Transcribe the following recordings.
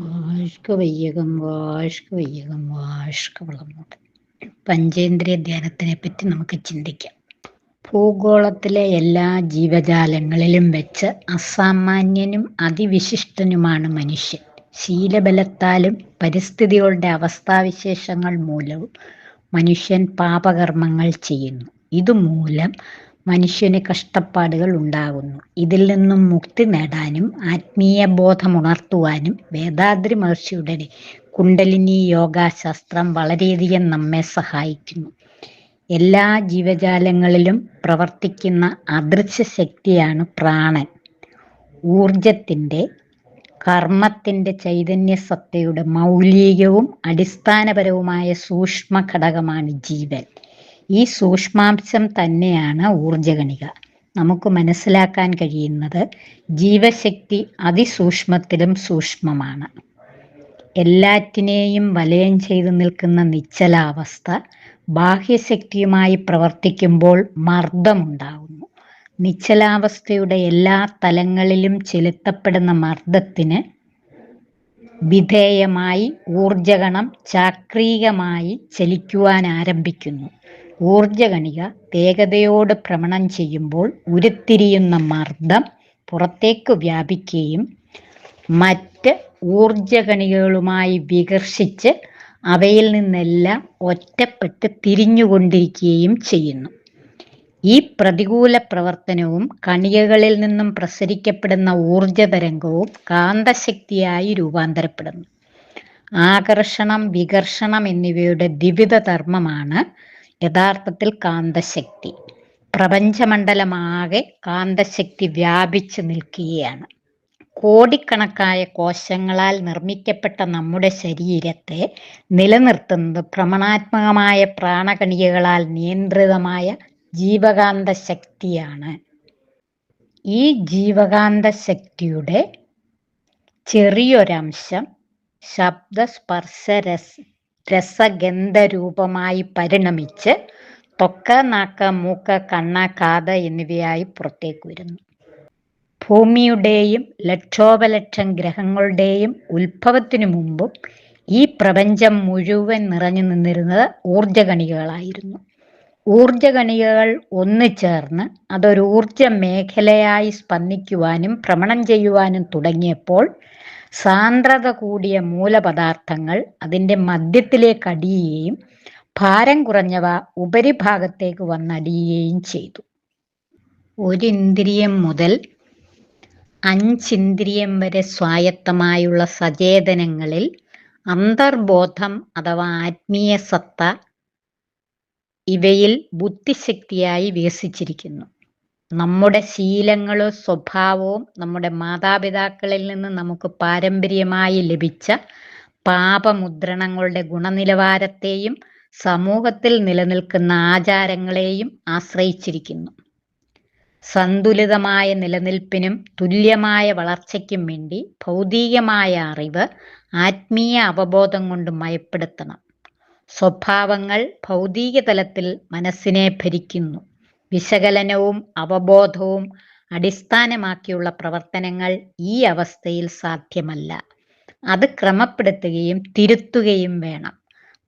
വാഷ്ക വയ്യകം വാഷ്ക വാഷ്ക പഞ്ചേന്ദ്രിയ ധ്യാനത്തിനെ പറ്റി നമുക്ക് ചിന്തിക്കാം. ഭൂഗോളത്തിലെ എല്ലാ ജീവജാലങ്ങളിലും വെച്ച് അസാമാന്യനും അതിവിശിഷ്ടനുമാണ് മനുഷ്യൻ. ശീലബലത്താലും പരിസ്ഥിതികളുടെ അവസ്ഥാവിശേഷങ്ങൾ മൂലവും മനുഷ്യൻ പാപകർമ്മങ്ങൾ ചെയ്യുന്നു. ഇതുമൂലം മനുഷ്യന് കഷ്ടപ്പാടുകൾ ഉണ്ടാകുന്നു. ഇതിൽ നിന്നും മുക്തി നേടാനും ആത്മീയ ബോധമുണർത്തുവാനും വേദാദ്രി മഹർഷിയുടെ കുണ്ടലിനി യോഗാശാസ്ത്രം വളരെയധികം നമ്മെ സഹായിക്കുന്നു. എല്ലാ ജീവജാലങ്ങളിലും പ്രവർത്തിക്കുന്ന അദൃശ്യ ശക്തിയാണ് പ്രാണൻ. ഊർജത്തിന്റെ കർമ്മത്തിന്റെ ചൈതന്യ സത്തയുടെ മൗലികവും അടിസ്ഥാനപരവുമായ സൂക്ഷ്മ ഘടകമാണ് ജീവൻ. ഈ സൂക്ഷ്മാംശം തന്നെയാണ് ഊർജഗണിക നമുക്ക് മനസ്സിലാക്കാൻ കഴിയുന്നത് ജീവശക്തി അതിസൂക്ഷ്മത്തിലും സൂക്ഷ്മമാണ്. എല്ലാറ്റിനെയും വലയം ചെയ്തു നിൽക്കുന്ന നിശ്ചലാവസ്ഥ ബാഹ്യശക്തിയുമായി പ്രവർത്തിക്കുമ്പോൾ മർദ്ദമുണ്ടാകുന്നു. നിശ്ചലാവസ്ഥയുടെ എല്ലാ തലങ്ങളിലും ചെലുത്തപ്പെടുന്ന മർദ്ദത്തിന് വിധേയമായി ഊർജഗണം ചാക്രീകമായി ചലിക്കുവാൻ ആരംഭിക്കുന്നു. ഊർജകണിക വേഗതയോട് ഭ്രമണം ചെയ്യുമ്പോൾ ഉരുത്തിരിയുന്ന മർദ്ദം പുറത്തേക്ക് വ്യാപിക്കുകയും മറ്റ് ഊർജകണികകളുമായി വികർഷിച്ച് അവയിൽ നിന്നെല്ലാം ഒറ്റപ്പെട്ട് തിരിഞ്ഞുകൊണ്ടിരിക്കുകയും ചെയ്യുന്നു. ഈ പ്രതികൂല പ്രവർത്തനവും കണികകളിൽ നിന്നും പ്രസരിക്കപ്പെടുന്ന ഊർജ തരംഗവും കാന്തശക്തിയായി രൂപാന്തരപ്പെടുന്നു. ആകർഷണം വികർഷണം എന്നിവയുടെ ദ്വിവിധ ധർമ്മമാണ് യഥാർത്ഥത്തിൽ കാന്തശക്തി. പ്രപഞ്ചമണ്ഡലമാകെ കാന്തശക്തി വ്യാപിച്ചു നിൽക്കുകയാണ്. കോടിക്കണക്കായ കോശങ്ങളാൽ നിർമ്മിക്കപ്പെട്ട നമ്മുടെ ശരീരത്തെ നിലനിർത്തുന്നത് ഭ്രമണാത്മകമായ പ്രാണകണികകളാൽ നിയന്ത്രിതമായ ജീവകാന്ത ശക്തിയാണ് ഈ ജീവകാന്ത ശക്തിയുടെ ചെറിയൊരംശം ശബ്ദസ്പർശ രസ രസഗന്ധരൂപമായി പരിണമിച്ച് തൊക്ക നാക്ക മൂക്ക കണ്ണ കാത് എന്നിവയായി പുറത്തേക്ക് വരുന്നു. ഭൂമിയുടെയും ലക്ഷോപലക്ഷം ഗ്രഹങ്ങളുടെയും ഉത്ഭവത്തിനു മുമ്പും ഈ പ്രപഞ്ചം മുഴുവൻ നിറഞ്ഞു നിന്നിരുന്നത് ഊർജകണികകളായിരുന്നു. ഊർജകണികകൾ ഒന്നു ചേർന്ന് അതൊരു ഊർജ മേഖലയായി സ്പന്ദിക്കുവാനും ഭ്രമണം ചെയ്യുവാനും തുടങ്ങിയപ്പോൾ സാന്ദ്രത കൂടിയ മൂലപദാർത്ഥങ്ങൾ അതിന്റെ മധ്യത്തിലേക്ക് അടിയുകയും ഭാരം കുറഞ്ഞവ ഉപരിഭാഗത്തേക്ക് വന്നടിയുകയും ചെയ്തു. ഒരിന്ദ്രിയം മുതൽ അഞ്ചിന്ദ്രിയം വരെ സ്വായത്തമായുള്ള സചേതനങ്ങളിൽ അന്തർബോധം അഥവാ ആത്മീയ സത്ത ഇവയിൽ ബുദ്ധിശക്തിയായി വികസിച്ചിരിക്കുന്നു. നമ്മുടെ ശീലങ്ങളും സ്വഭാവവും നമ്മുടെ മാതാപിതാക്കളിൽ നിന്ന് നമുക്ക് പാരമ്പര്യമായി ലഭിച്ച പാപമുദ്രണങ്ങളുടെ ഗുണനിലവാരത്തെയും സമൂഹത്തിൽ നിലനിൽക്കുന്ന ആചാരങ്ങളെയും ആശ്രയിച്ചിരിക്കുന്നു. സന്തുലിതമായ നിലനിൽപ്പിനും തുല്യമായ വളർച്ചയ്ക്കും വേണ്ടി ഭൗതികമായ അറിവ് ആത്മീയ അവബോധം കൊണ്ട് മയപ്പെടുത്തണം. സ്വഭാവങ്ങൾ ഭൗതിക തലത്തിൽ മനസ്സിനെ ഭരിക്കുന്നു. വിശകലനവും അവബോധവും അടിസ്ഥാനമാക്കിയുള്ള പ്രവർത്തനങ്ങൾ ഈ അവസ്ഥയിൽ സാധ്യമല്ല. അത് ക്രമപ്പെടുത്തുകയും തിരുത്തുകയും വേണം.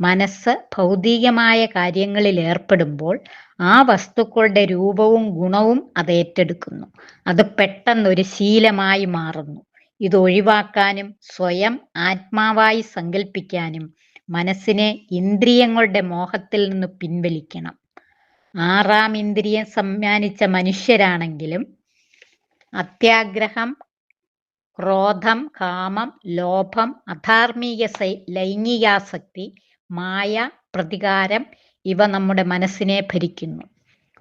മനസ്സ് ഭൗതികമായ കാര്യങ്ങളിൽ ഏർപ്പെടുമ്പോൾ ആ വസ്തുക്കളുടെ രൂപവും ഗുണവും അത് ഏറ്റെടുക്കുന്നു. അത് പെട്ടെന്നൊരു ശീലമായി മാറുന്നു. ഇത് ഒഴിവാക്കാനും സ്വയം ആത്മാവായി സങ്കല്പിക്കാനും മനസ്സിനെ ഇന്ദ്രിയങ്ങളുടെ മോഹത്തിൽ നിന്ന് പിൻവലിക്കണം. ആറാം ഇന്ദ്രിയം സമ്മാനിച്ച മനുഷ്യരാണെങ്കിലും അത്യാഗ്രഹം ക്രോധം കാമം ലോഭം അധാർമിക ലൈംഗികാസക്തി മായ പ്രതികാരം ഇവ നമ്മുടെ മനസ്സിനെ ഭരിക്കുന്നു.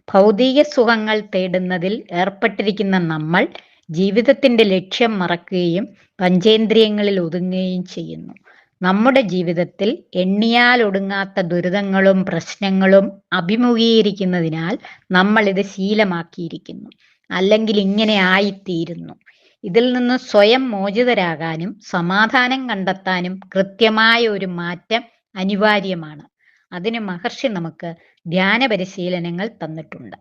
ഭൗതിക സുഖങ്ങൾ തേടുന്നതിൽ ഏർപ്പെട്ടിരിക്കുന്ന നമ്മൾ ജീവിതത്തിന്റെ ലക്ഷ്യം മറക്കുകയും പഞ്ചേന്ദ്രിയങ്ങളിൽ ഒതുങ്ങുകയും ചെയ്യുന്നു. നമ്മുടെ ജീവിതത്തിൽ എണ്ണിയാൽ ഒടുങ്ങാത്ത ദുരിതങ്ങളും പ്രശ്നങ്ങളും അഭിമുഖീകരിക്കുന്നതിനാൽ നമ്മൾ ഇത് ശീലമാക്കിയിരിക്കുന്നു. അല്ലെങ്കിൽ ഇങ്ങനെ ആയിത്തീരുന്നു. ഇതിൽ നിന്ന് സ്വയം മോചിതരാകാനും സമാധാനം കണ്ടെത്താനും കൃത്യമായ ഒരു മാറ്റം അനിവാര്യമാണ്. അതിന് മഹർഷി നമുക്ക് ധ്യാന പരിശീലനങ്ങൾ തന്നിട്ടുണ്ട്.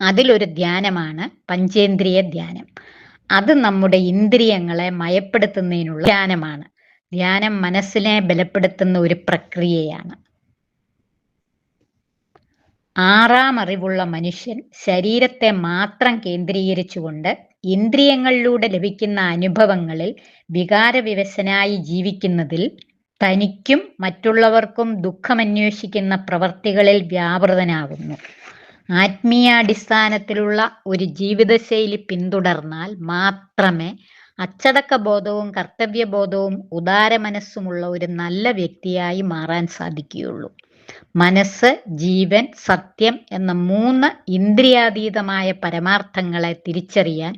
അതിലൊരു ധ്യാനമാണ് പഞ്ചേന്ദ്രിയ ധ്യാനം. അത് നമ്മുടെ ഇന്ദ്രിയങ്ങളെ മയപ്പെടുത്തുന്നതിനുള്ള ധ്യാനമാണ്. ധ്യാനം മനസ്സിനെ ബലപ്പെടുത്തുന്ന ഒരു പ്രക്രിയയാണ്. ആറാം അറിവുള്ള മനുഷ്യൻ ശരീരത്തെ മാത്രം കേന്ദ്രീകരിച്ചുകൊണ്ട് ഇന്ദ്രിയങ്ങളിലൂടെ ലഭിക്കുന്ന അനുഭവങ്ങളിൽ വികാരവിവശനായി ജീവിക്കുന്നതിൽ തനിക്കും മറ്റുള്ളവർക്കും ദുഃഖമന്വേഷിക്കുന്ന പ്രവർത്തികളിൽ വ്യാപൃതനാകുന്നു. ആത്മീയാടിസ്ഥാനത്തിലുള്ള ഒരു ജീവിതശൈലി പിന്തുടർന്നാൽ മാത്രമേ അച്ചടക്ക ബോധവും കർത്തവ്യബോധവും ഉദാര മനസ്സുമുള്ള ഒരു നല്ല വ്യക്തിയായി മാറാൻ സാധിക്കുകയുള്ളൂ. മനസ്സ് ജീവൻ സത്യം എന്ന മൂന്ന് ഇന്ദ്രിയാതീതമായ പരമാർത്ഥങ്ങളെ തിരിച്ചറിയാൻ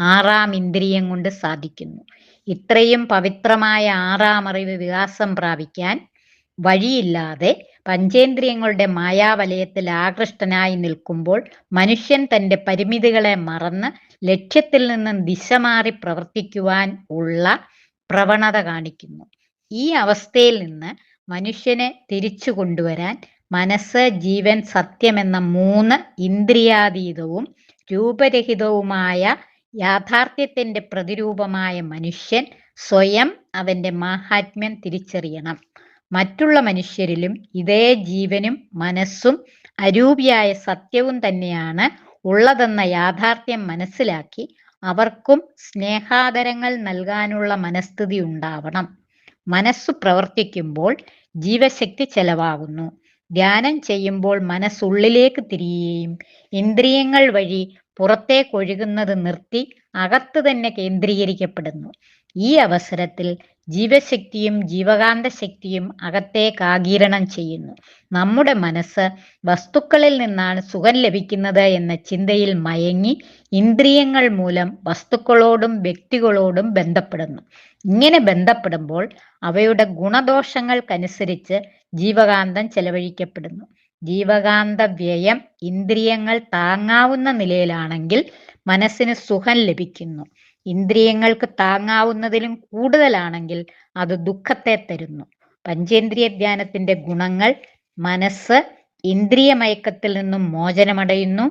ആറാം ഇന്ദ്രിയം കൊണ്ട് സാധിക്കുന്നു. ഇത്രയും പവിത്രമായ ആറാം അറിവ് വികാസം പ്രാപിക്കാൻ വഴിയില്ലാതെ പഞ്ചേന്ദ്രിയങ്ങളുടെ മായാവലയത്തിൽ ആകൃഷ്ടനായി നിൽക്കുമ്പോൾ മനുഷ്യൻ തന്റെ പരിമിതികളെ മറന്ന് ലക്ഷ്യത്തിൽ നിന്നും ദിശ മാറി പ്രവർത്തിക്കുവാൻ ഉള്ള പ്രവണത കാണിക്കുന്നു. ഈ അവസ്ഥയിൽ നിന്ന് മനുഷ്യനെ തിരിച്ചു കൊണ്ടുവരാൻ മനസ്സ് ജീവൻ സത്യം എന്ന മൂന്ന് ഇന്ദ്രിയാതീതവും രൂപരഹിതവുമായ യാഥാർത്ഥ്യത്തിന്റെ പ്രതിരൂപമായ മനുഷ്യൻ സ്വയം അവന്റെ മാഹാത്മ്യം തിരിച്ചറിയണം. മറ്റുള്ള മനുഷ്യരിലും ഇതേ ജീവനും മനസ്സും അരൂപിയായ സത്യവും തന്നെയാണ് ഉള്ളതെന്ന യാഥാർത്ഥ്യം മനസ്സിലാക്കി അവർക്കും സ്നേഹാദരങ്ങൾ നൽകാനുള്ള മനസ്ഥിതി ഉണ്ടാവണം. മനസ്സ് പ്രവർത്തിക്കുമ്പോൾ ജീവശക്തി ചെലവാകുന്നു. ധ്യാനം ചെയ്യുമ്പോൾ മനസ്സുള്ളിലേക്ക് തിരിയുകയും ഇന്ദ്രിയങ്ങൾ വഴി പുറത്തേക്ക് ഒഴുകുന്നത് നിർത്തി അകത്ത് തന്നെ കേന്ദ്രീകരിക്കപ്പെടുന്നു. ഈ അവസരത്തിൽ ജീവശക്തിയും ജീവകാന്ത ശക്തിയും അകത്തേക്ക് ആകീരണം ചെയ്യുന്നു. നമ്മുടെ മനസ്സ് വസ്തുക്കളിൽ നിന്നാണ് സുഖം ലഭിക്കുന്നത് എന്ന ചിന്തയിൽ മയങ്ങി ഇന്ദ്രിയങ്ങൾ മൂലം വസ്തുക്കളോടും വ്യക്തികളോടും ബന്ധപ്പെടുന്നു. ഇങ്ങനെ ബന്ധപ്പെടുമ്പോൾ അവയുടെ ഗുണദോഷങ്ങൾക്കനുസരിച്ച് ജീവകാന്തം ചെലവഴിക്കപ്പെടുന്നു. ജീവകാന്ത വ്യയം ഇന്ദ്രിയങ്ങൾ താങ്ങാവുന്ന നിലയിലാണെങ്കിൽ മനസ്സിന് സുഖം ലഭിക്കുന്നു. ഇന്ദ്രിയങ്ങൾക്ക് താങ്ങാവുന്നതിലും കൂടുതലാണെങ്കിൽ അത് ദുഃഖത്തെ തരുന്നു. പഞ്ചേന്ദ്രിയ ധ്യാനത്തിന്റെ ഗുണങ്ങൾ മനസ്സ് ഇന്ദ്രിയ മയക്കത്തിൽ നിന്നും മോചനമടയുന്നു.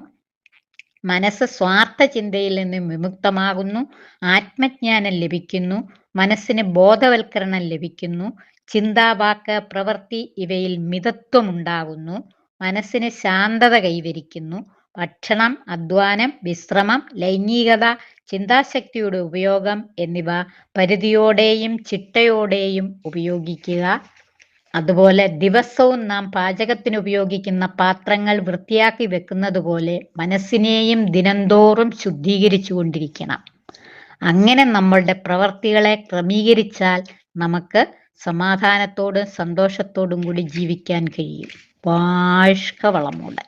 മനസ്സ് സ്വാർത്ഥ ചിന്തയിൽ നിന്നും വിമുക്തമാകുന്നു. ആത്മജ്ഞാനം ലഭിക്കുന്നു. മനസ്സിന് ബോധവൽക്കരണം ലഭിക്കുന്നു. ചിന്താവാക്ക് പ്രവൃത്തി ഇവയിൽ മിതത്വമുണ്ടാകുന്നു. മനസ്സിന് ശാന്തത കൈവരിക്കുന്നു. ഭക്ഷണം അധ്വാനം വിശ്രമം ലൈംഗികത ചിന്താശക്തിയുടെ ഉപയോഗം എന്നിവ പരിധിയോടെയും ചിട്ടയോടെയും ഉപയോഗിക്കുക. അതുപോലെ ദിവസവും നാം പാചകത്തിന് ഉപയോഗിക്കുന്ന പാത്രങ്ങൾ വൃത്തിയാക്കി വെക്കുന്നത് പോലെ മനസ്സിനെയും ദിനംതോറും ശുദ്ധീകരിച്ചു കൊണ്ടിരിക്കണം. അങ്ങനെ നമ്മളുടെ പ്രവർത്തികളെ ക്രമീകരിച്ചാൽ നമുക്ക് സമാധാനത്തോടും സന്തോഷത്തോടും കൂടി ജീവിക്കാൻ കഴിയും. വാഴ്ക വളമോടെ